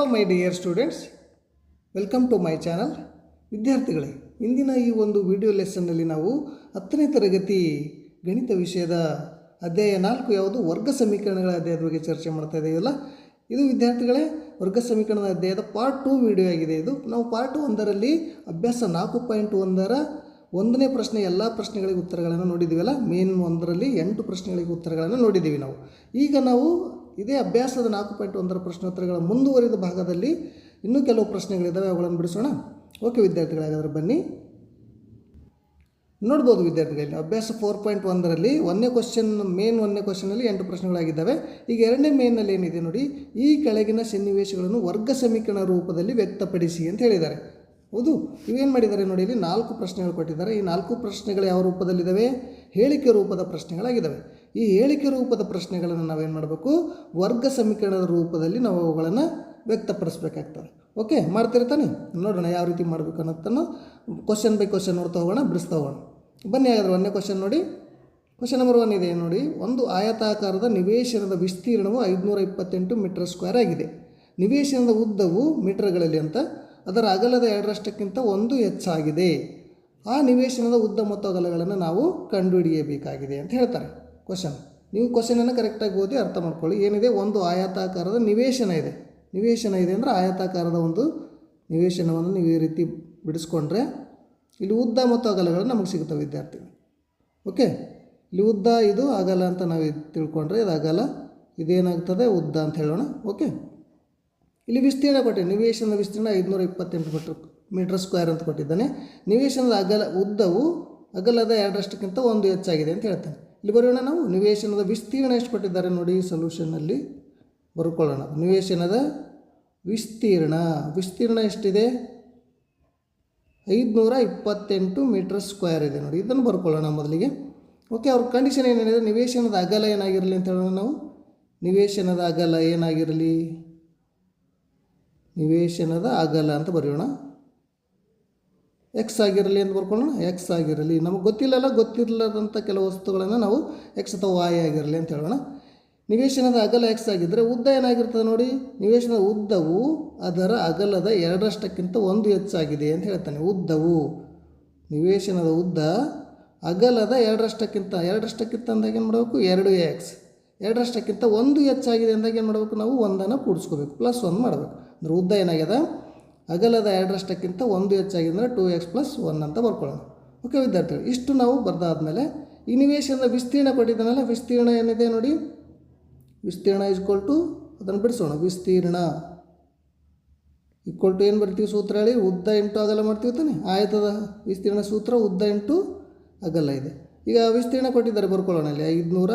Hello my dear students welcome to my channel ವಿದ್ಯಾರ್ಥಿಗಳೇ, ಇಂದಿನ ಈ ಒಂದು ವಿಡಿಯೋ ಲೆಸನ್ನಲ್ಲಿ ನಾವು ಹತ್ತನೇ ತರಗತಿ ಗಣಿತ ವಿಷಯದ ಅಧ್ಯಾಯ ನಾಲ್ಕು ಯಾವುದು? ವರ್ಗ ಸಮೀಕರಣಗಳ ಅಧ್ಯಾಯದ ಬಗ್ಗೆ ಚರ್ಚೆ ಮಾಡ್ತಾ ಇದೆಯಲ್ಲ ಇದು ವಿದ್ಯಾರ್ಥಿಗಳೇ, ವರ್ಗ ಸಮೀಕರಣದ ಅಧ್ಯಾಯದ ಪಾರ್ಟ್ ಟು ವಿಡಿಯೋ ಆಗಿದೆ ಇದು. ನಾವು ಪಾರ್ಟ್ ಒಂದರಲ್ಲಿ ಅಭ್ಯಾಸ ನಾಲ್ಕು ಪಾಯಿಂಟ್ ಒಂದರ ಒಂದನೇ ಪ್ರಶ್ನೆ ಎಲ್ಲ ಪ್ರಶ್ನೆಗಳಿಗೆ ಉತ್ತರಗಳನ್ನು ನೋಡಿದ್ದೀವಲ್ಲ ಮೇನ್ ಒಂದರಲ್ಲಿ ಎಂಟು ಪ್ರಶ್ನೆಗಳಿಗೆ ಉತ್ತರಗಳನ್ನು ನೋಡಿದ್ದೀವಿ ನಾವು. ಈಗ ನಾವು ಇದೇ ಅಭ್ಯಾಸದ ನಾಲ್ಕು ಪಾಯಿಂಟ್ ಒಂದರ ಪ್ರಶ್ನೋತ್ತರಗಳ ಮುಂದುವರಿದ ಭಾಗದಲ್ಲಿ ಇನ್ನೂ ಕೆಲವು ಪ್ರಶ್ನೆಗಳಿದ್ದಾವೆ ಅವುಗಳನ್ನು ಬಿಡಿಸೋಣ. ಓಕೆ ವಿದ್ಯಾರ್ಥಿಗಳೇ, ಹಾಗಾದ್ರೆ ಬನ್ನಿ. ನೋಡ್ಬೋದು ವಿದ್ಯಾರ್ಥಿಗಳಲ್ಲಿ ಅಭ್ಯಾಸ ಫೋರ್ ಪಾಯಿಂಟ್ ಒಂದರಲ್ಲಿ ಒಂದನೇ ಕ್ವಶನ್ ಮೇನ್ ಒಂದನೇ ಕ್ವಶನಲ್ಲಿ ಎಂಟು ಪ್ರಶ್ನೆಗಳಾಗಿದ್ದಾವೆ. ಈಗ ಎರಡನೇ ಮೇನ್ನಲ್ಲಿ ಏನಿದೆ ನೋಡಿ, ಈ ಕೆಳಗಿನ ಸನ್ನಿವೇಶಗಳನ್ನು ವರ್ಗ ಸಮೀಕರಣ ರೂಪದಲ್ಲಿ ವ್ಯಕ್ತಪಡಿಸಿ ಅಂತ ಹೇಳಿದ್ದಾರೆ. ಹೌದು, ಇವೇನು ಮಾಡಿದ್ದಾರೆ ನೋಡಿ, ಇಲ್ಲಿ ನಾಲ್ಕು ಪ್ರಶ್ನೆಗಳು ಕೊಟ್ಟಿದ್ದಾರೆ. ಈ ನಾಲ್ಕು ಪ್ರಶ್ನೆಗಳು ಯಾವ ರೂಪದಲ್ಲಿದ್ದಾವೆ? ಹೇಳಿಕೆ ರೂಪದ ಪ್ರಶ್ನೆಗಳಾಗಿದ್ದಾವೆ. ಈ ಹೇಳಿಕೆ ರೂಪದ ಪ್ರಶ್ನೆಗಳನ್ನು ನಾವೇನು ಮಾಡಬೇಕು? ವರ್ಗ ಸಮೀಕರಣದ ರೂಪದಲ್ಲಿ ನಾವು ಅವುಗಳನ್ನು ವ್ಯಕ್ತಪಡಿಸ್ಬೇಕಾಗ್ತದೆ. ಓಕೆ ಮಾಡ್ತಿರ್ತಾನೆ ನೋಡೋಣ ಯಾವ ರೀತಿ ಮಾಡಬೇಕು ಅನ್ನೋದನ್ನು ಕ್ವಶನ್ ಬೈ ಕ್ವಶನ್ ನೋಡ್ತಾ ಹೋಗೋಣ, ಬಿಡಿಸ್ತಾ ಹೋಗೋಣ. ಬನ್ನಿ ಹಾಗಾದ್ರೆ ಒಂದನೇ ಕ್ವಶನ್ ನೋಡಿ. ಕ್ವಶನ್ ನಂಬರ್ ಒನ್ ಇದೆ ನೋಡಿ. ಒಂದು ಆಯತಾಕಾರದ ನಿವೇಶನದ ವಿಸ್ತೀರ್ಣವು ಐದುನೂರ ಇಪ್ಪತ್ತೆಂಟು ಮೀಟರ್ ಸ್ಕ್ವೇರ್ ಆಗಿದೆ. ನಿವೇಶನದ ಉದ್ದವು ಮೀಟರ್ಗಳಲ್ಲಿ ಅಂತ, ಅದರ ಅಗಲದ ಎರಡರಷ್ಟಕ್ಕಿಂತ ಒಂದು ಹೆಚ್ಚಾಗಿದೆ. ಆ ನಿವೇಶನದ ಉದ್ದ ಮತ್ತು ಅಗಲಗಳನ್ನು ನಾವು ಕಂಡುಹಿಡಿಯಬೇಕಾಗಿದೆ ಅಂತ ಹೇಳ್ತಾರೆ. ಕ್ವಶನ್ ನೀವು ಕ್ವಶನನ್ನು ಕರೆಕ್ಟಾಗಿ ಓದಿ ಅರ್ಥ ಮಾಡ್ಕೊಳ್ಳಿ. ಏನಿದೆ? ಒಂದು ಆಯತಾಕಾರದ ನಿವೇಶನ ಇದೆ. ನಿವೇಶನ ಇದೆ ಅಂದರೆ ಆಯತಾಕಾರದ ಒಂದು ನಿವೇಶನವನ್ನು ನೀವು ಈ ರೀತಿ ಬಿಡಿಸ್ಕೊಂಡ್ರೆ ಇಲ್ಲಿ ಉದ್ದ ಮತ್ತು ಅಗಲಗಳು ನಮಗೆ ಸಿಗುತ್ತವೆ ವಿದ್ಯಾರ್ಥಿ. ಓಕೆ ಇಲ್ಲಿ ಉದ್ದ, ಇದು, ಅಗಲ ಅಂತ ನಾವು ತಿಳ್ಕೊಂಡ್ರೆ ಇದು ಅಗಲ, ಇದೇನಾಗ್ತದೆ? ಉದ್ದ ಅಂತ ಹೇಳೋಣ. ಓಕೆ ಇಲ್ಲಿ ವಿಸ್ತೀರ್ಣ ಕೊಟ್ಟೆ ನಿವೇಶನದ ವಿಸ್ತೀರ್ಣ ಐದುನೂರ ಇಪ್ಪತ್ತೆಂಟು ಮೀಟರ್ ಮೀಟರ್ ಸ್ಕ್ವೇರ್ ಅಂತ ಕೊಟ್ಟಿದ್ದಾನೆ. ನಿವೇಶನದ ಅಗಲ, ಉದ್ದವು ಅಗಲದ ಎರಡರಷ್ಟಕ್ಕಿಂತ ಒಂದು ಹೆಚ್ಚಾಗಿದೆ ಅಂತ ಹೇಳ್ತಾನೆ. ಇಲ್ಲಿ ಬರೋಣ ನಾವು. ನಿವೇಶನದ ವಿಸ್ತೀರ್ಣ ಎಷ್ಟು ಕೊಟ್ಟಿದ್ದಾರೆ ನೋಡಿ ಸೊಲ್ಯೂಷನ್ನಲ್ಲಿ ಬರ್ಕೊಳ್ಳೋಣ. ನಿವೇಶನದ ವಿಸ್ತೀರ್ಣ. ವಿಸ್ತೀರ್ಣ ಎಷ್ಟಿದೆ? ಐದುನೂರ ಇಪ್ಪತ್ತೆಂಟು ಮೀಟರ್ ಸ್ಕ್ವೇರ್ ಇದೆ ನೋಡಿ. ಇದನ್ನು ಬರ್ಕೊಳ್ಳೋಣ ಮೊದಲಿಗೆ. ಓಕೆ ಅವ್ರ ಕಂಡೀಷನ್ ಏನೇನಿದೆ? ನಿವೇಶನದ ಅಗಲ ಏನಾಗಿರಲಿ ಅಂತ ಹೇಳೋಣ ನಾವು. ನಿವೇಶನದ ಅಗಲ ಏನಾಗಿರಲಿ? ನಿವೇಶನದ ಅಗಲ ಅಂತ ಬರೆಯೋಣ. ಎಕ್ಸ್ ಆಗಿರಲಿ ಅಂತ ಬರ್ಕೊಳ್ಳೋಣ. ಎಕ್ಸ್ ಆಗಿರಲಿ. ನಮಗೆ ಗೊತ್ತಿಲ್ಲಲ್ಲ ಗೊತ್ತಿಲ್ಲದಂಥ ಕೆಲವು ವಸ್ತುಗಳನ್ನು ನಾವು ಎಕ್ಸ್ ಅಥವಾ ವಾಯ್ ಆಗಿರಲಿ ಅಂತ ಹೇಳೋಣ. ನಿವೇಶನದ ಅಗಲ ಎಕ್ಸ್ ಆಗಿದ್ದರೆ ಉದ್ದ ಏನಾಗಿರ್ತದೆ ನೋಡಿ. ನಿವೇಶನದ ಉದ್ದವು ಅದರ ಅಗಲದ ಎರಡರಷ್ಟಕ್ಕಿಂತ ಒಂದು ಹೆಚ್ಚಾಗಿದೆ ಅಂತ ಹೇಳ್ತಾನೆ. ಉದ್ದವು. ನಿವೇಶನದ ಉದ್ದ ಅಗಲದ ಎರಡರಷ್ಟಕ್ಕಿಂತ ಎರಡರಷ್ಟಕ್ಕಿಂತ ಅಂದಾಗ ಏನು ಮಾಡಬೇಕು? ಎರಡು ಎಕ್ಸ್ ಎರಡರಷ್ಟಕ್ಕಿಂತ ಒಂದು ಹೆಚ್ಚಾಗಿದೆ ಅಂದಾಗ ಏನು ಮಾಡಬೇಕು? ನಾವು ಒಂದನ್ನು ಕೂಡಿಸ್ಕೋಬೇಕು. ಪ್ಲಸ್ ಒಂದು ಮಾಡಬೇಕು. ಅಂದ್ರೆ ಉದ್ದ ಏನಾಗ್ಯದ? ಅಗಲದ ಎರಡರಷ್ಟಕ್ಕಿಂತ ಒಂದು ಹೆಚ್ಚಾಗಿದೆ ಅಂದರೆ ಟೂ ಎಕ್ಸ್ ಪ್ಲಸ್ ಒನ್ ಅಂತ ಬರ್ಕೊಳ್ಳೋಣ. ಓಕೆ ವಿದ್ಯಾರ್ಥಿಗಳು, ಇಷ್ಟು ನಾವು ಬರ್ದಾದ್ಮೇಲೆ ಮೇಲೆ ನಿವೇಶನದ ವಿಸ್ತೀರ್ಣ ಕೊಟ್ಟಿದ್ದಾನಲ್ಲ ವಿಸ್ತೀರ್ಣ ಏನಿದೆ ನೋಡಿ? ವಿಸ್ತೀರ್ಣ ಇಸ್ಕೊಲ್ ಟು ಅದನ್ನು ಬಿಡಿಸೋಣ. ವಿಸ್ತೀರ್ಣ ಈಕ್ವಲ್ ಟು ಏನು ಬರ್ತೀವಿ ಸೂತ್ರ ಹೇಳಿ? ಉದ್ದ ಇಂಟು ಅಗಲ ಮಾಡ್ತೀವಿ ತಾನೆ? ಆಯತದ ವಿಸ್ತೀರ್ಣ ಸೂತ್ರ ಉದ್ದ ಇಂಟು ಅಗಲ ಇದೆ. ಈಗ ವಿಸ್ತೀರ್ಣ ಕೊಟ್ಟಿದ್ದಾರೆ ಬರ್ಕೊಳ್ಳೋಣ ಇಲ್ಲಿ. ಐದುನೂರ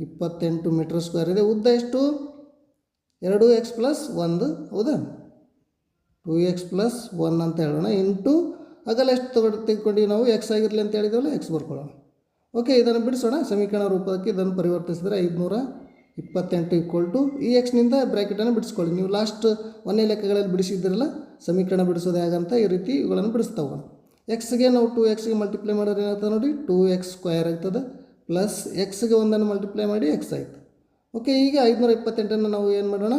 ಇಪ್ಪತ್ತೆಂಟು ಮೀಟರ್ ಸ್ಕ್ವೇರ್ ಇದೆ. ಉದ್ದ ಎಷ್ಟು? ಎರಡು ಎಕ್ಸ್ ಪ್ಲಸ್ ಒಂದು. ಹೌದಾ? ಟು ಎಕ್ಸ್ ಪ್ಲಸ್ ಒನ್ ಅಂತ ಹೇಳೋಣ. ಇಂಟು ಅಗಲ ಎಷ್ಟು ತಗೊಂಡು ತೆಗೆದುಕೊಂಡು ನಾವು? ಎಕ್ಸ್ ಆಗಿರಲಿ ಅಂತ ಹೇಳಿದ್ವಲ್ಲ ಎಕ್ಸ್ ಬರ್ಕೊಳ್ಳೋಣ. ಓಕೆ ಇದನ್ನು ಬಿಡಿಸೋಣ. ಸಮೀಕರಣ ರೂಪಕ್ಕೆ ಇದನ್ನು ಪರಿವರ್ತಿಸಿದರೆ ಐದುನೂರ ಇಪ್ಪತ್ತೆಂಟು ಈಕ್ವಲ್ ಟು ಈ ಎಕ್ಸ್ನಿಂದ ಬ್ರ್ಯಾಕೆಟನ್ನು ಬಿಡಿಸ್ಕೊಳ್ಳಿ. ನೀವು ಲಾಸ್ಟ್ ಒಂದೇ ಲೆಕ್ಕಗಳಲ್ಲಿ ಬಿಡಿಸಿದ್ರಲ್ಲ ಸಮೀಕರಣ ಬಿಡಿಸೋದು ಹೇಗಂತ ಈ ರೀತಿ ಇವುಗಳನ್ನು ಬಿಡಿಸ್ತಾವ ಎಕ್ಸ್ಗೆ ನಾವು ಟು ಎಕ್ಸ್ಗೆ ಮಲ್ಟಿಪ್ಲೈ ಮಾಡಿದ್ರೆ ಏನಾಗ್ತದೆ ನೋಡಿ? ಟೂ ಎಕ್ಸ್ ಸ್ಕ್ವೇರ್ ಆಗ್ತದೆ. ಪ್ಲಸ್ ಎಕ್ಸ್ಗೆ ಒಂದನ್ನು ಮಲ್ಟಿಪ್ಲೈ ಮಾಡಿ ಎಕ್ಸ್ ಆಯಿತು. ಓಕೆ ಈಗ ಐದುನೂರ ಇಪ್ಪತ್ತೆಂಟನ್ನು ನಾವು ಏನು ಮಾಡೋಣ?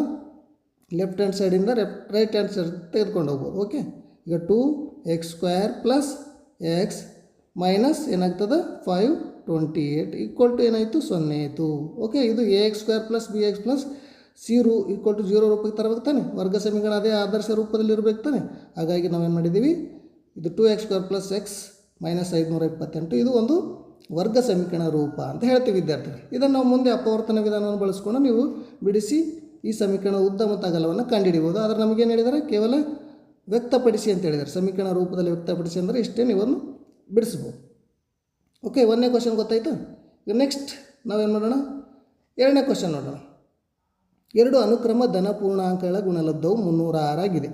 ಲೆಫ್ಟ್ ಹ್ಯಾಂಡ್ ಸೈಡಿಂದ ರೈಟ್ ಹ್ಯಾಂಡ್ ಸೈಡ್ ತೆಗೆದುಕೊಂಡು ಹೋಗ್ಬೋದು ಓಕೆ ಈಗ two x square plus x minus ಏನಾಗ್ತದೆ? Five twenty eight equal to ಏನಾಯಿತು? ಸೊನ್ನೆ ಆಯಿತು ಓಕೆ ಇದು a x square plus b x plus c ರೂ ಈಕ್ವಲ್ ಟು ಜೀರೋ ರೂಪಕ್ಕೆ ತರಬೇಕು ತಾನೆ? ವರ್ಗ ಸಮೀಕರಣ ಅದೇ ಆದರ್ಶ ರೂಪದಲ್ಲಿ ಇರಬೇಕು ತಾನೆ? ಹಾಗಾಗಿ ನಾವೇನು ಮಾಡಿದ್ದೀವಿ ಇದು two x square plus x minus ಐದುನೂರ ಇಪ್ಪತ್ತೆಂಟು, ಇದು ಒಂದು ವರ್ಗ ಸಮೀಕರಣ ರೂಪ ಅಂತ ಹೇಳ್ತೀವಿ ವಿದ್ಯಾರ್ಥಿಗಳು. ಇದನ್ನು ನಾವು ಮುಂದೆ ಅಪವರ್ತನ ವಿಧಾನವನ್ನು ಬಳಸ್ಕೊಂಡು ನೀವು ಬಿಡಿಸಿ ಈ ಸಮೀಕರಣ ಉದ್ದ ಮತ್ತು ಅಗಲವನ್ನು ಕಂಡುಹಿಡಿಬೋದು ಆದರೆ ನಮಗೇನು ಹೇಳಿದ್ದಾರೆ? ಕೇವಲ ವ್ಯಕ್ತಪಡಿಸಿ ಅಂತ ಹೇಳಿದ್ದಾರೆ. ಸಮೀಕರಣ ರೂಪದಲ್ಲಿ ವ್ಯಕ್ತಪಡಿಸಿ ಅಂದರೆ ಇಷ್ಟೇ ನೀವನ್ನು ಬಿಡಿಸ್ಬೋದು ಓಕೆ ಒಂದನೇ ಕ್ವಶನ್ ಗೊತ್ತಾಯಿತು? ಈಗ ನೆಕ್ಸ್ಟ್ ನಾವೇನು ಮಾಡೋಣ? ಎರಡನೇ ಕ್ವಶನ್ ನೋಡೋಣ. ಎರಡು ಅನುಕ್ರಮ ಧನ ಪೂರ್ಣಾಂಕಗಳ ಗುಣಲಬ್ಧವು ಮುನ್ನೂರ ಆರಾಗಿದೆ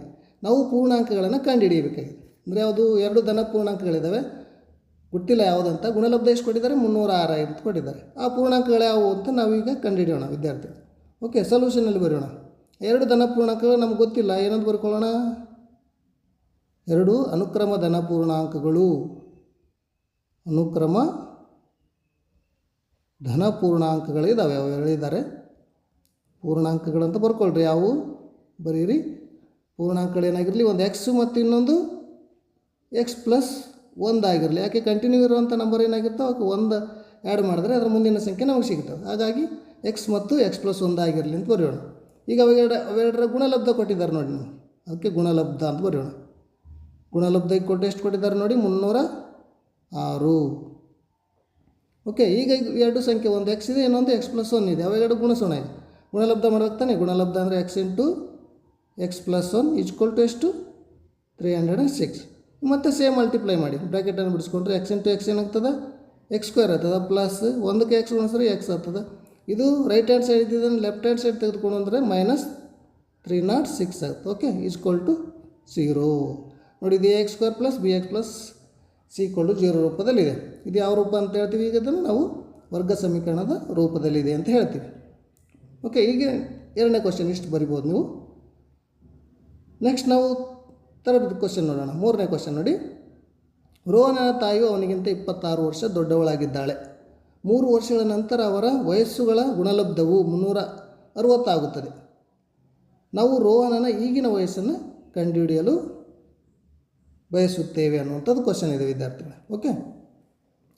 ನಾವು ಪೂರ್ಣಾಂಕಗಳನ್ನು ಕಂಡುಹಿಡಿಯಬೇಕಾಗಿದೆ. ಅಂದರೆ ಯಾವುದು? ಎರಡು ಧನ ಪೂರ್ಣಾಂಕಗಳಿದ್ದಾವೆ. ಗೊತ್ತಿಲ್ಲ ಯಾವುದಂತ. ಗುಣಲಬ್ಧ ಎಷ್ಟು ಕೊಟ್ಟಿದ್ದಾರೆ? ಮುನ್ನೂರ ಆರು ಅಂತ ಕೊಟ್ಟಿದ್ದಾರೆ. ಆ ಪೂರ್ಣಾಂಕಗಳು ಯಾವುವು ಅಂತ ನಾವೀಗ ಕಂಡುಹಿಡಿಯೋಣ ವಿದ್ಯಾರ್ಥಿ ಓಕೆ ಸೊಲ್ಯೂಷನಲ್ಲಿ ಬರೆಯೋಣ ಎರಡು ಧನ ಪೂರ್ಣಾಂಕಗಳು ನಮ್ಗೆ ಗೊತ್ತಿಲ್ಲ, ಏನಂತ ಬರ್ಕೊಳ್ಳೋಣ? ಎರಡು ಅನುಕ್ರಮ ಧನಪೂರ್ಣಾಂಕಗಳು. ಅನುಕ್ರಮ ಧನ ಪೂರ್ಣಾಂಕಗಳಿದ್ದಾವೆ ಅವು ಹೇಳಿದ್ದಾರೆ ಪೂರ್ಣಾಂಕಗಳಂತ ಬರ್ಕೊಳ್ರಿ, ಯಾವು? ಬರೀರಿ. ಪೂರ್ಣಾಂಕಗಳು ಏನಾಗಿರಲಿ, ಒಂದು ಎಕ್ಸ್ ಮತ್ತು ಇನ್ನೊಂದು ಎಕ್ಸ್ ಪ್ಲಸ್ ಒಂದು ಆಗಿರಲಿ. ಯಾಕೆ ಕಂಟಿನ್ಯೂ ಇರುವಂಥ ನಂಬರ್ ಏನಾಗಿರ್ತವೆ? ಅವಕ್ಕೆ ಒಂದು ಆ್ಯಡ್ ಮಾಡಿದ್ರೆ ಅದರ ಮುಂದಿನ ಸಂಖ್ಯೆ ನಮಗೆ ಸಿಗ್ತದೆ ಹಾಗಾಗಿ ಎಕ್ಸ್ ಮತ್ತು ಎಕ್ಸ್ ಪ್ಲಸ್ ಒಂದು ಆಗಿರಲಿ ಅಂತ ಬರೆಯೋಣ. ಈಗ ಅವೆರಡು ಅವೆರಡರ ಗುಣಲಬ್ಧ ಕೊಟ್ಟಿದ್ದಾರೆ ನೋಡಿ ನೀವು. ಅದಕ್ಕೆ ಗುಣಲಬ್ಧ ಅಂತ ಬರೆಯೋಣ. ಗುಣಲಬ್ಧ ಕೊಟ್ಟು ಎಷ್ಟು ಕೊಟ್ಟಿದ್ದಾರೆ ನೋಡಿ? ಮುನ್ನೂರ ಆರು. ಓಕೆ ಈಗ ಇದು ಎರಡು ಸಂಖ್ಯೆ, ಒಂದು ಎಕ್ಸ್ ಇದೆ, ಇನ್ನೊಂದು ಎಕ್ಸ್ ಪ್ಲಸ್ ಒನ್ ಇದೆ. ಅವೆರಡು ಗುಣಿಸೋಣ ಈಗ ಗುಣಲಬ್ಧ ಮಾಡ್ಬೇಕು ತಾನೆ? ಗುಣಲಬ್ಧ ಅಂದರೆ x into x plus one equal to ಎಷ್ಟು? ತ್ರೀ ಹಂಡ್ರೆಡ್ ಆ್ಯಂಡ್ ಸಿಕ್ಸ್ ಮತ್ತು ಸೇಮ್ ಮಲ್ಟಿಪ್ಲೈ ಮಾಡಿ. ಬ್ರ್ಯಾಕೆಟನ್ನು ಬಿಡಿಸ್ಕೊಂಡ್ರೆ ಎಕ್ಸ್ ಇಂಟು ಎಕ್ಸ್ ಏನಾಗ್ತದೆ? ಎಕ್ಸ್ ಸ್ಕ್ವೇರ್ ಆಗ್ತದೆ? ಪ್ಲಸ್ ಒಂದಕ್ಕೆ ಎಕ್ಸ್ ಗುಣಿಸಿದ್ರೆ ಎಕ್ಸ್ ಆಗ್ತದೆ. ಇದು ರೈಟ್ ಹ್ಯಾಂಡ್ ಸೈಡ್ ಇದ್ದಿದ್ದನ್ನು ಲೆಫ್ಟ್ ಹ್ಯಾಂಡ್ ಸೈಡ್ ತೆಗೆದುಕೊಂಡು ಅಂದರೆ ಮೈನಸ್ ತ್ರೀ ನಾಟ್ ಸಿಕ್ಸ್ ಆಗುತ್ತೆ. ಓಕೆ ಈಸ್ಕ್ವಲ್ ಟು ಝೀರೋ ನೋಡಿ, ಇದು a x square plus b x plus c equal to zero ರೂಪದಲ್ಲಿದೆ. ಇದು ಯಾವ ರೂಪ ಅಂತ ಹೇಳ್ತೀವಿ? ಈಗ ಅದನ್ನು ನಾವು ವರ್ಗ ಸಮೀಕರಣದ ರೂಪದಲ್ಲಿದೆ ಅಂತ ಹೇಳ್ತೀವಿ. ಓಕೆ ಈಗ ಎರಡನೇ ಕ್ವಶನ್ ಇಷ್ಟು ಬರಿಬೋದು ನೀವು. ನೆಕ್ಸ್ಟ್ ನಾವು ಥರ್ಡ್ ಕ್ವಶನ್ ನೋಡೋಣ. ಮೂರನೇ ಕ್ವಶನ್ ನೋಡಿ. ರೋಹನ ತಾಯಿಯು ಅವನಿಗಿಂತ ಇಪ್ಪತ್ತಾರು ವರ್ಷ ದೊಡ್ಡವಳಾಗಿದ್ದಾಳೆ. ಮೂರು ವರ್ಷಗಳ ನಂತರ ಅವರ ವಯಸ್ಸುಗಳ ಗುಣಲಬ್ಧವು ಮುನ್ನೂರ ಅರವತ್ತಾಗುತ್ತದೆ. ನಾವು ರೋಹನನ ಈಗಿನ ವಯಸ್ಸನ್ನು ಕಂಡುಹಿಡಿಯಲು ಬಯಸುತ್ತೇವೆ ಅನ್ನುವಂಥದ್ದು ಕ್ವಶನ್ ಇದೆ ವಿದ್ಯಾರ್ಥಿಗಳ. ಓಕೆ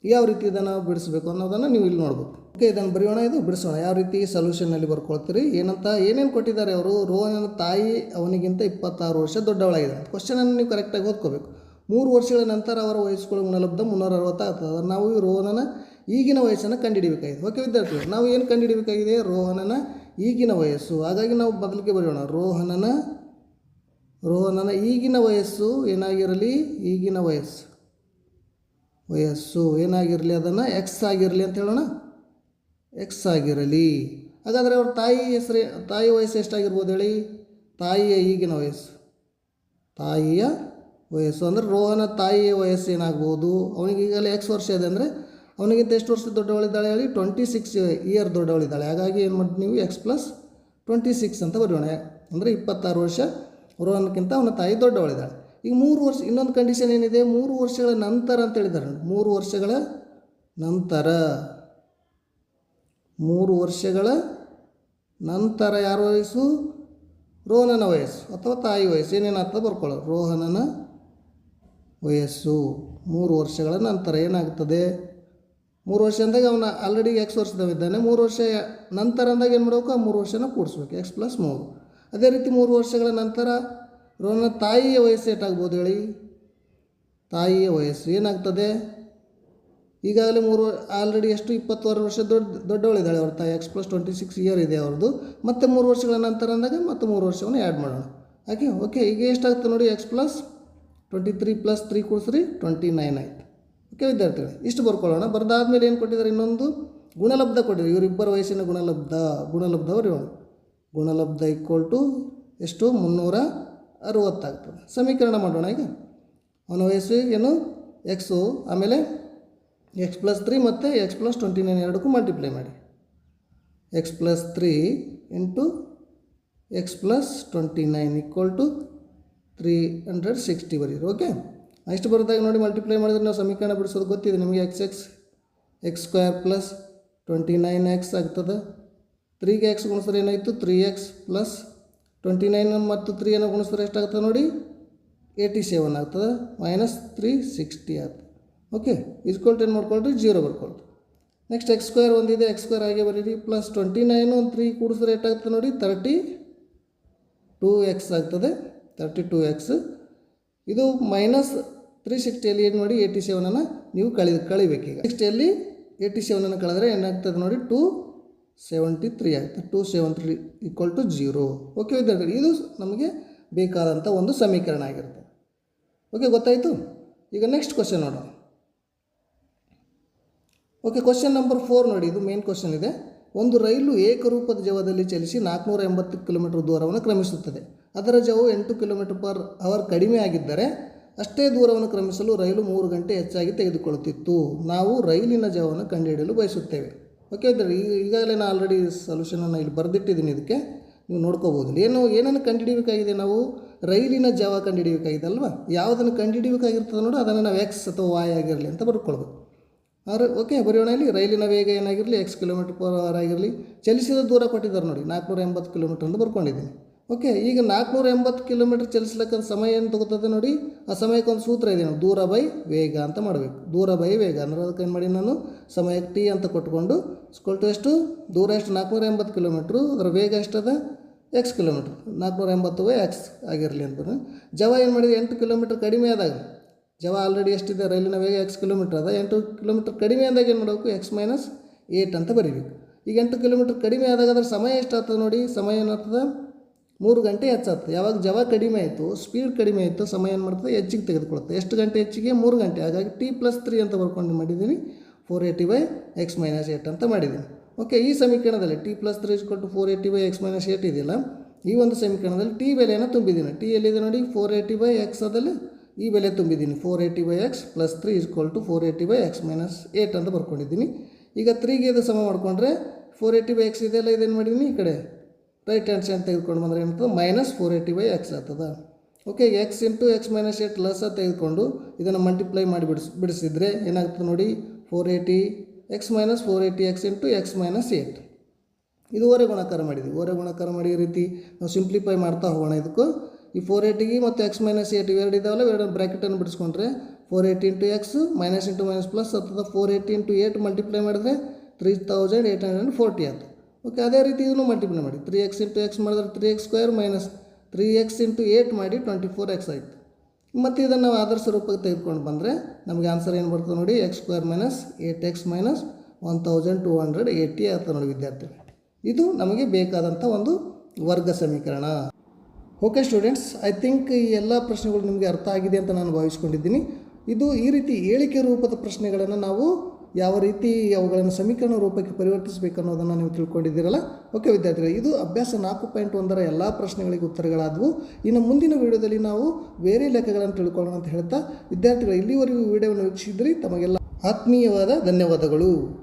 ಯಾವ ರೀತಿ ಇದನ್ನು ಬಿಡಿಸಬೇಕು ಅನ್ನೋದನ್ನು ನೀವು ಇಲ್ಲಿ ನೋಡ್ಬೋದು ಓಕೆ ಇದನ್ನು ಬರೆಯೋಣ ಇದು, ಬಿಡಿಸೋಣ. ಯಾವ ರೀತಿ ಸೊಲ್ಯೂಷನ್ನಲ್ಲಿ ಬರ್ಕೊಳ್ತೀರಿ? ಏನಂತ, ಏನೇನು ಕೊಟ್ಟಿದ್ದಾರೆ ಅವರು? ರೋಹನನ ತಾಯಿ ಅವನಿಗಿಂತ ಇಪ್ಪತ್ತಾರು ವರ್ಷ ದೊಡ್ಡವಳಾಗಿದೆ ಕ್ವಶನನ್ನು ನೀವು ಕರೆಕ್ಟಾಗಿ ಓದ್ಕೋಬೇಕು. ಮೂರು ವರ್ಷಗಳ ನಂತರ ಅವರ ವಯಸ್ಸುಗಳ ಗುಣಲಬ್ಧ ಮುನ್ನೂರ ಅರವತ್ತಾಗ್ತದೆ. ನಾವು ಈ ರೋಹನನ ಈಗಿನ ವಯಸ್ಸನ್ನು ಕಂಡುಹಿಡಿಬೇಕಾಗಿದೆ. ಓಕೆ ವಿದ್ಯಾರ್ಥಿಗಳು, ನಾವು ಏನು ಕಂಡುಹಿಡಿಬೇಕಾಗಿದೆ? ರೋಹನನ ಈಗಿನ ವಯಸ್ಸು. ಹಾಗಾಗಿ ನಾವು ಬದಲಿಗೆ ಬರೆಯೋಣ. ರೋಹನನ ರೋಹನನ ಈಗಿನ ವಯಸ್ಸು ಏನಾಗಿರಲಿ? ಈಗಿನ ವಯಸ್ಸು. ವಯಸ್ಸು ಏನಾಗಿರಲಿ? ಅದನ್ನು ಎಕ್ಸ್ ಆಗಿರಲಿ ಅಂತ ಹೇಳೋಣ. ಎಕ್ಸ್ ಆಗಿರಲಿ. ಹಾಗಾದರೆ ಅವ್ರ ತಾಯಿ ಹೆಸರು, ತಾಯಿ ವಯಸ್ಸು ಎಷ್ಟಾಗಿರ್ಬೋದು ಹೇಳಿ? ತಾಯಿಯ ಈಗಿನ ವಯಸ್ಸು. ತಾಯಿಯ ವಯಸ್ಸು. ಅಂದರೆ ರೋಹನ ತಾಯಿಯ ವಯಸ್ಸು ಏನಾಗ್ಬೋದು? ಅವನಿಗೆ ಈಗಲೇ ಎಕ್ಸ್ ವರ್ಷ ಇದೆ ಅಂದರೆ ಅವನಿಗಿಂತ ಎಷ್ಟು ವರ್ಷ ದೊಡ್ಡವಳಿದ್ದಾಳೆ ಹೇಳಿ ಟ್ವೆಂಟಿ ಸಿಕ್ಸ್ ಇಯರ್ ದೊಡ್ಡವಳಿದ್ದಾಳೆ. ಹಾಗಾಗಿ ಏನು ಮಾಡಿ ನೀವು ಎಕ್ಸ್ ಪ್ಲಸ್ ಟ್ವೆಂಟಿ ಸಿಕ್ಸ್ ಅಂತ ಬರೆಯೋಣ. ಅಂದರೆ ಇಪ್ಪತ್ತಾರು ವರ್ಷ ರೋಹನ್ಕ್ಕಿಂತ ಅವನ ತಾಯಿ ದೊಡ್ಡವಳಿದ್ದಾಳೆ. ಈಗ ಮೂರು ವರ್ಷ, ಇನ್ನೊಂದು ಕಂಡೀಷನ್ ಏನಿದೆ? ಮೂರು ವರ್ಷಗಳ ನಂತರ ಅಂತ ಹೇಳಿದ್ದಾರೆ. ಮೂರು ವರ್ಷಗಳ ನಂತರ. ಮೂರು ವರ್ಷಗಳ ನಂತರ ಯಾರ ವಯಸ್ಸು? ರೋಹನನ ವಯಸ್ಸು ಅಥವಾ ತಾಯಿ ವಯಸ್ಸು. ಏನೇನಾಗ್ತದೆ ಬರ್ಕೊಳ್ಳೋ ರೋಹನನ ವಯಸ್ಸು. ಮೂರು ವರ್ಷಗಳ ನಂತರ ಏನಾಗ್ತದೆ? ಮೂರು ವರ್ಷ ಅಂದಾಗ ಅವನ ಆಲ್ರೆಡಿ ಎಕ್ಸ್ ವರ್ಷದವಿದ್ದಾನೆ ಮೂರು ವರ್ಷ ನಂತರ ಅಂದಾಗ ಏನು ಮಾಡಬೇಕು? ಆ ಮೂರು ವರ್ಷನ ಕೂಡಿಸ್ಬೇಕು. ಎಕ್ಸ್ ಪ್ಲಸ್ ಮೂರು. ಅದೇ ರೀತಿ ಮೂರು ವರ್ಷಗಳ ನಂತರ ರೋನ ತಾಯಿಯ ವಯಸ್ಸು ಎಷ್ಟಾಗ್ಬೋದು ಹೇಳಿ. ತಾಯಿಯ ವಯಸ್ಸು. ಏನಾಗ್ತದೆ? ಈಗಾಗಲೇ ಮೂರು ಆಲ್ರೆಡಿ ಎಷ್ಟು? ಇಪ್ಪತ್ತುವರೆ ವರ್ಷ ದೊಡ್ಡ, ದೊಡ್ಡವಳಿದ್ದಾಳೆ ಅವ್ರ ತಾಯಿ. X plus twenty six year ಇದೆ ಅವ್ರದ್ದು. ಮತ್ತು ಮೂರು ವರ್ಷಗಳ ನಂತರ ಅಂದಾಗ ಮತ್ತೆ ಮೂರು ವರ್ಷವನ್ನು ಆ್ಯಡ್ ಮಾಡೋಣ. ಓಕೆ ಓಕೆ ಈಗ ಎಷ್ಟಾಗ್ತದೆ ನೋಡಿ? X plus twenty three plus three ಕೂಡಿಸ್ರಿ twenty nine ಆಯ್ತು. ಓಕೆ ವಿದ್ಯಾರ್ಥಿಗಳು ಇಷ್ಟು ಬರ್ಕೊಳ್ಳೋಣ. ಬರೆದಾದ್ಮೇಲೆ ಏನು ಕೊಟ್ಟಿದ್ದಾರೆ? ಇನ್ನೊಂದು ಗುಣಲಬ್ಧ ಕೊಟ್ಟಿದ್ದಾರೆ. ಇವರಿಬ್ಬರ ವಯಸ್ಸಿನ ಗುಣಲಬ್ಧ ಗುಣಲಬ್ಧ ಬರೆಯೋಣ ಗುಣಲಬ್ಧ ಈಕ್ವಲ್ ಟು ಎಷ್ಟು? ಮುನ್ನೂರ ಅರುವತ್ತಾಗ್ತದೆ ಸಮೀಕರಣ ಮಾಡೋಣ ಈಗ. ಅವನ ವಯಸ್ಸು ಏನು? ಎಕ್ಸು ಆಮೇಲೆ ಎಕ್ಸ್ ಪ್ಲಸ್ ತ್ರೀ ಮತ್ತು ಎಕ್ಸ್ ಪ್ಲಸ್ ಟ್ವೆಂಟಿ ನೈನ್ ಎರಡಕ್ಕೂ ಮಲ್ಟಿಪ್ಲೈ ಮಾಡಿ. X plus three into x plus twenty nine equal to three hundred sixty ಬರೀರಿ. ಓಕೆ ಇಷ್ಟು ಬರೋದಾಗ ನೋಡಿ ಮಲ್ಟಿಪ್ಲೈ ಮಾಡಿದ್ರೆ ನಾವು ಸಮೀಕರಣ ಬಿಡಿಸೋದು ಗೊತ್ತಿದೆ. ನಿಮಗೆ x x x square plus twenty nine x ಆಗ್ತದೆ ತ್ರೀಗೆ ಎಕ್ಸ್ ಗುಣಿಸಿದ್ರೆ ಏನಾಯಿತು? Three x plus twenty nine ಮತ್ತು ತ್ರೀಯನ್ನು ಗುಣಿಸಿದ್ರೆ ಎಷ್ಟಾಗ್ತದೆ ನೋಡಿ? ಏಯ್ಟಿ ಸೆವೆನ್ ಆಗ್ತದೆ ಮೈನಸ್ ತ್ರೀ ಸಿಕ್ಸ್ಟಿ ಆಗ್ತದೆ ಓಕೆ ಇಸ್ಕೊಲ್ಟ್ ಏನು ಮಾಡ್ಕೊಳ್ರಿ ಜೀರೋ ಬರ್ಕೊಳ್ರಿ ನೆಕ್ಸ್ಟ್ ಎಕ್ಸ್ ಸ್ಕ್ವೇರ್ ಒಂದಿದೆ ಎಕ್ಸ್ ಸ್ಕ್ವೇರ್ ಹಾಗೆ ಬರೀರಿ. ಪ್ಲಸ್ ಟ್ವೆಂಟಿ ನೈನು ಒಂದು ತ್ರೀ ಕೂಡಿಸಿದ್ರೆ ಎಷ್ಟಾಗ್ತದೆ ನೋಡಿ? ತರ್ಟಿ ಟೂ ಎಕ್ಸ್ ಆಗ್ತದೆ. ತರ್ಟಿ ಟೂ ಎಕ್ಸ್ ಇದು ಮೈನಸ್ ತ್ರೀ ಸಿಕ್ಸ್ಟಿಯಲ್ಲಿ ಏನು ಮಾಡಿ ಏಯ್ಟಿ ಸೆವೆನನ್ನು ನೀವು ಕಳಿ ಕಳಿಬೇಕೀಗ. ಸಿಕ್ಸ್ಟಿಯಲ್ಲಿ ಏಯ್ಟಿ ಸೆವೆನನ್ನು ಕಳೆದ್ರೆ ಏನಾಗ್ತದೆ ನೋಡಿ ಟು ಸೆವೆಂಟಿ ತ್ರೀ ಆಗ್ತದೆ two seven three equal to zero okay ವಿದ್ಯಾರ್ಥಿ ಇದು ನಮಗೆ ಬೇಕಾದಂಥ ಒಂದು ಸಮೀಕರಣ ಆಗಿರುತ್ತೆ. ಓಕೆ ಗೊತ್ತಾಯಿತು? ಈಗ ನೆಕ್ಸ್ಟ್ ಕ್ವಶನ್ ನೋಡೋಣ. ಓಕೆ ಕ್ವಶನ್ ನಂಬರ್ ಫೋರ್ ನೋಡಿ, ಇದು ಮೇನ್ ಕ್ವಶನ್ ಇದೆ. ಒಂದು ರೈಲು ಏಕರೂಪದ ಜವದಲ್ಲಿ ಚಲಿಸಿ ನಾಲ್ಕುನೂರ ಎಂಬತ್ತು ಕಿಲೋಮೀಟರ್ ದೂರವನ್ನು ಕ್ರಮಿಸುತ್ತದೆ. ಅದರ ಜವು ಎಂಟು ಕಿಲೋಮೀಟರ್ ಪರ್ ಅವರ್ ಕಡಿಮೆ ಆಗಿದ್ದರೆ ಅಷ್ಟೇ ದೂರವನ್ನು ಕ್ರಮಿಸಲು ರೈಲು ಮೂರು ಗಂಟೆ ಹೆಚ್ಚಾಗಿ ತೆಗೆದುಕೊಳ್ಳುತ್ತಿತ್ತು. ನಾವು ರೈಲಿನ ಜಾವವನ್ನು ಕಂಡುಹಿಡಿಯಲು ಬಯಸುತ್ತೇವೆ. ಓಕೆ ಇದ್ದರೆ ಈಗ ಈಗಾಗಲೇ ನಾನು ಆಲ್ರೆಡಿ ಸೊಲ್ಯೂಷನನ್ನು ಇಲ್ಲಿ ಬರೆದಿಟ್ಟಿದ್ದೀನಿ ಇದಕ್ಕೆ. ನೀವು ನೋಡ್ಕೋಬೋದು ಏನು, ಏನನ್ನು ಕಂಡುಹಿಡಿಯಬೇಕಾಗಿದೆ ನಾವು? ರೈಲಿನ ಜಾವ ಕಂಡುಹಿಡಿಯಬೇಕಾಗಿದೆ ಅಲ್ವಾ? ಯಾವುದನ್ನು ಕಂಡುಹಿಡಿಯಬೇಕಾಗಿರ್ತದೆ ನೋಡು, ಅದನ್ನು ನಾವು ಎಕ್ಸ್ ಅಥವಾ ವಾಯ್ ಆಗಿರಲಿ ಅಂತ ಬರ್ಕೊಳ್ಬೇಕು ಆದರೆ ಓಕೆ ಬರೆಯೋಣ ಇಲ್ಲಿ. ರೈಲಿನ ವೇಗ ಏನಾಗಿರಲಿ? ಎಕ್ಸ್ ಕಿಲೋಮೀಟರ್ ಪರ್ ಅವರ್ ಆಗಿರಲಿ. ಚಲಿಸಿದ ದೂರ ಕೊಟ್ಟಿದ್ದಾರೆ ನೋಡಿ, ನಾಲ್ಕುನೂರ ಎಂಬತ್ತು ಕಿಲೋಮೀಟರ್ ಅಂತ ಬರ್ಕೊಂಡಿದ್ದೀನಿ. ಓಕೆ ಈಗ ನಾಲ್ಕುನೂರ ಎಂಬತ್ತು ಕಿಲೋಮೀಟ್ರ್ ಚಲಿಸ್ಲಕ್ಕೊಂದು ಸಮಯ ಏನು ತಗೋತದೆ ನೋಡಿ? ಆ ಸಮಯಕ್ಕೆ ಒಂದು ಸೂತ್ರ ಇದೆ ನಾವು ದೂರ ಬೈ ವೇಗ ಅಂತ ಮಾಡಬೇಕು. ದೂರ ಬೈ ವೇಗ ಅಂದ್ರೆ ಅದಕ್ಕೆ ಏನು ಮಾಡಿ ನಾನು? ಸಮಯಕ್ಕೆ ಟಿ ಅಂತ ಕೊಟ್ಕೊಂಡು ಸ್ಕೊಲ್ ಟು ಎಷ್ಟು? ದೂರ ಎಷ್ಟು? ನಾಲ್ಕುನೂರ ಎಂಬತ್ತು ಕಿಲೋಮೀಟ್ರು. ಅದರ ವೇಗ ಎಷ್ಟದ? X kilometre. ನಾಲ್ಕುನೂರ ಎಂಬತ್ತು ಬೈ ಎಕ್ಸ್ ಆಗಿರಲಿ ಅಂತ ಜವ ಏನು ಮಾಡಿದೆ? ಎಂಟು ಕಿಲೋಮೀಟ್ರ್ ಕಡಿಮೆ ಆದಾಗ. ಜವ ಆಲ್ರೆಡಿ ಎಷ್ಟಿದೆ? ರೈಲಿನ ವೇಗ ಎಕ್ಸ್ ಕಿಲೋಮೀಟ್ರ್ ಅದ. ಎಂಟು ಕಿಲೋಮೀಟ್ರ್ ಕಡಿಮೆ ಆದಾಗ ಏನು ಮಾಡಬೇಕು? ಎಕ್ಸ್ ಮೈನಸ್ ಏಟ್ ಅಂತ ಬರೀಬೇಕು. ಈಗ ಎಂಟು ಕಿಲೋಮೀಟ್ರ್ ಕಡಿಮೆ ಆದಾಗ ಅದರ ಸಮಯ ಎಷ್ಟಾಗ್ತದೆ ನೋಡಿ? ಸಮಯ ಏನಾಗ್ತದೆ? ಮೂರು ಗಂಟೆ ಹೆಚ್ಚಾಗ್ತದೆ. ಯಾವಾಗ ಜವ ಕಡಿಮೆ ಆಯಿತು ಸ್ಪೀಡ್ ಕಡಿಮೆ ಆಯಿತು ಸಮಯ ಏನು ಮಾಡ್ತದೆ? ಹೆಚ್ಚಿಗೆ ತೆಗೆದುಕೊಳುತ್ತೆ ಎಷ್ಟು ಗಂಟೆ ಹೆಚ್ಚಿಗೆ? ಮೂರು ಗಂಟೆ. ಹಾಗಾಗಿ ಟಿ ಪ್ಲಸ್ ತ್ರೀ ಅಂತ ಬರ್ಕೊಂಡು ಮಾಡಿದ್ದೀನಿ. Four eighty by x minus eight ಅಂತ ಮಾಡಿದ್ದೀನಿ. ಓಕೆ ಈ ಸಮೀಕರಣದಲ್ಲಿ t plus three ಇಸ್ಕೊಟ್ಟು four eighty by x minus eight ಇದೆಯಲ್ಲ? ಈ ಒಂದು ಸಮೀಕರಣದಲ್ಲಿ ಟಿ ಬೆಲೆಯನ್ನು ತುಂಬಿದ್ದೀನಿ. ಟಿ ಎಲ್ಲಿದೆ ನೋಡಿ? ಫೋರ್ ಏಯ್ಟಿ ಬೈ ಎಕ್ಸ್ ಅದಲ್ಲಿ ಈ ಬೆಲೆ ತುಂಬಿದ್ದೀನಿ. Four eighty by x plus three equal to four eighty by x minus eight ಅಂತ ಬರ್ಕೊಂಡಿದ್ದೀನಿ. ಈಗ ತ್ರೀಗೆ ಇದು ಸಮ ಮಾಡಿಕೊಂಡ್ರೆ? ಫೋರ್ ಏಯ್ಟಿ ಬೈ ಎಕ್ಸ್ ಇದೆಲ್ಲ ಇದೇನು ಮಾಡಿದ್ದೀನಿ? ಈ ಕಡೆ. ರೈಟ್ ಹ್ಯಾಂಡ್ ಸೈಡ್ ತೆಗೆದುಕೊಂಡು ಬಂದರೆ ಏನಾಗ್ತದೆ? Minus four eighty by x ಆಗ್ತದೆ. Okay x into x minus eight plus ತೆಗೆದುಕೊಂಡು ಇದನ್ನು ಮಲ್ಟಿಪ್ಲೈ ಮಾಡಿ ಬಿಡಿಸ್, ಬಿಡಿಸಿದರೆ ಏನಾಗ್ತದೆ ನೋಡಿ? Four eighty x minus four eighty x into x minus eight ಇದು ಓರೆ ಗುಣಾಕಾರ ಮಾಡಿದ್ವಿ. ಓರೆ ಗುಣಾಕಾರ ಮಾಡಿ ಈ ರೀತಿ ನಾವು ಸಿಂಪ್ಲಿಫೈ ಮಾಡ್ತಾ ಹೋಗೋಣ ಇದಕ್ಕೂ. ಈ ಫೋರ್ ಏಯ್ಟಿಗೆ ಮತ್ತು ಎಕ್ಸ್ ಮೈನಸ್ ಏಟ್ ಇವೆರಡು ಇದಾವಲ್ಲ ಇವೆರಡು ಬ್ರ್ಯಾಕೆಟನ್ನು ಬಿಡಿಸ್ಕೊಂಡ್ರೆ four eighty into x minus into minus plus ಆಗ್ತದೆ. Four eighty into eight multiply ಮಾಡಿದ್ರೆ three thousand eight hundred forty ಆಯ್ತು. ಓಕೆ ಅದೇ ರೀತಿ ಇದನ್ನು ಮಲ್ಟಿಪ್ಲೈ ಮಾಡಿ. ತ್ರೀ ಎಕ್ಸ್ ಇಂಟು ಎಕ್ಸ್ ಮಾಡಿದ್ರೆ three x square minus three x into eight ಮಾಡಿ twenty four x ಆಯಿತು. ಮತ್ತು ಇದನ್ನು ನಾವು ಆದರ್ಶ ರೂಪಕ್ಕೆ ತೆಗೆದುಕೊಂಡು ಬಂದರೆ ನಮಗೆ ಆನ್ಸರ್ ಏನು ಬರ್ತದೆ ನೋಡಿ x square minus eight x minus one thousand two hundred eighty ಆಗ್ತದೆ ನೋಡಿ ವಿದ್ಯಾರ್ಥಿ ಇದು ನಮಗೆ ಬೇಕಾದಂಥ ಒಂದು ವರ್ಗ ಸಮೀಕರಣ. ಓಕೆ ಸ್ಟೂಡೆಂಟ್ಸ್ ಐ ಥಿಂಕ್ ಈ ಎಲ್ಲ ಪ್ರಶ್ನೆಗಳು ನಿಮಗೆ ಅರ್ಥ ಆಗಿದೆ ಅಂತ ನಾನು ಭಾವಿಸ್ಕೊಂಡಿದ್ದೀನಿ. ಇದು ಈ ರೀತಿ ಹೇಳಿಕೆ ರೂಪದ ಪ್ರಶ್ನೆಗಳನ್ನು ನಾವು ಯಾವ ರೀತಿ ಅವುಗಳನ್ನು ಸಮೀಕರಣ ರೂಪಕ್ಕೆ ಪರಿವರ್ತಿಸಬೇಕು ಅನ್ನೋದನ್ನು ನೀವು ತಿಳ್ಕೊಂಡಿದ್ದೀರಲ್ಲ? ಓಕೆ ವಿದ್ಯಾರ್ಥಿಗಳು, ಇದು ಅಭ್ಯಾಸ ನಾಲ್ಕು ಪಾಯಿಂಟ್ ಒಂದರ ಎಲ್ಲ ಪ್ರಶ್ನೆಗಳಿಗೆ ಉತ್ತರಗಳಾದವು. ಇನ್ನು ಮುಂದಿನ ವಿಡಿಯೋದಲ್ಲಿ ನಾವು ಬೇರೆ ಲೆಕ್ಕಗಳನ್ನು ತಿಳ್ಕೊಳ್ಳೋಣ ಅಂತ ಹೇಳ್ತಾ, ವಿದ್ಯಾರ್ಥಿಗಳು, ಇಲ್ಲಿವರೆಗೂ ವಿಡಿಯೋವನ್ನು ವೀಕ್ಷಿಸಿದ್ರಿ ತಮಗೆಲ್ಲ ಆತ್ಮೀಯವಾದ ಧನ್ಯವಾದಗಳು.